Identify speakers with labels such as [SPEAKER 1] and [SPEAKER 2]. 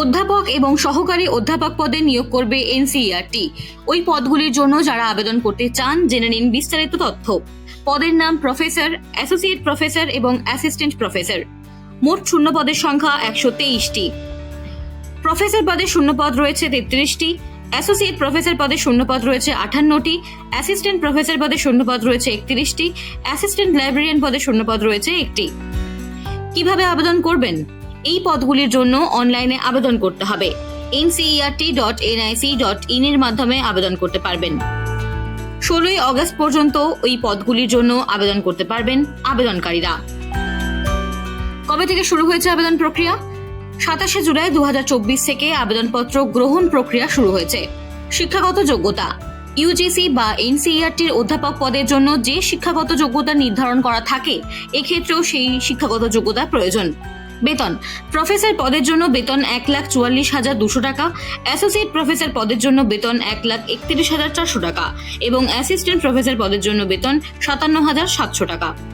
[SPEAKER 1] অধ্যাপক এবং সহকারী অধ্যাপক পদে নিয়োগ করবে এনসিইআরটি। ওই পদগুলির জন্য যারা আবেদন করতে চান, জেনে নিন বিস্তারিত তথ্য। পদের নাম প্রফেসর, অ্যাসোসিয়েট প্রফেসর এবং অ্যাসিস্ট্যান্ট প্রফেসর। মোট শূন্য পদের সংখ্যা একশো তেইশটি। প্রফেসর পদে শূন্য পদ রয়েছে তেত্রিশটি, অ্যাসোসিয়েট প্রফেসর পদে শূন্য পদ রয়েছে আটান্নটি অ্যাসিস্ট্যান্ট প্রফেসর পদে শূন্য পদ রয়েছে একত্রিশটি, অ্যাসিস্ট্যান্ট লাইব্রেরিয়ান পদে শূন্য পদ রয়েছে একটি। কীভাবে আবেদন করবেন? এই পদগুলির জন্য অনলাইনে আবেদন করতে হবে। NCERT dot NIC dot in এর মাধ্যমে আবেদন করতে পারবেন। ষোলোই অগস্ট পর্যন্ত ওই পদগুলির জন্য আবেদন করতে পারবেন আবেদনকারীরা। কবে থেকে শুরু হয়েছে আবেদন প্রক্রিয়া? সাতাশে জুলাই দুহাজার চব্বিশ থেকে আবেদনপত্র গ্রহণ প্রক্রিয়া শুরু হয়েছে। শিক্ষাগত যোগ্যতা। ইউজিসি বা এনসিইআরটির অধ্যাপক পদের জন্য যে শিক্ষাগত যোগ্যতা নির্ধারণ করা থাকে, এক্ষেত্রেও সেই শিক্ষাগত যোগ্যতা প্রয়োজন। বেতন। প্রফেসর পদের জন্য বেতন এক লাখ চুয়াল্লিশ হাজার দুশো টাকা, অ্যাসোসিয়েট প্রফেসর পদের জন্য বেতন এক লাখ একত্রিশ হাজার চারশো টাকা এবং অ্যাসিস্ট্যান্ট প্রফেসর পদের জন্য বেতন সাতান্ন হাজার সাতশো টাকা।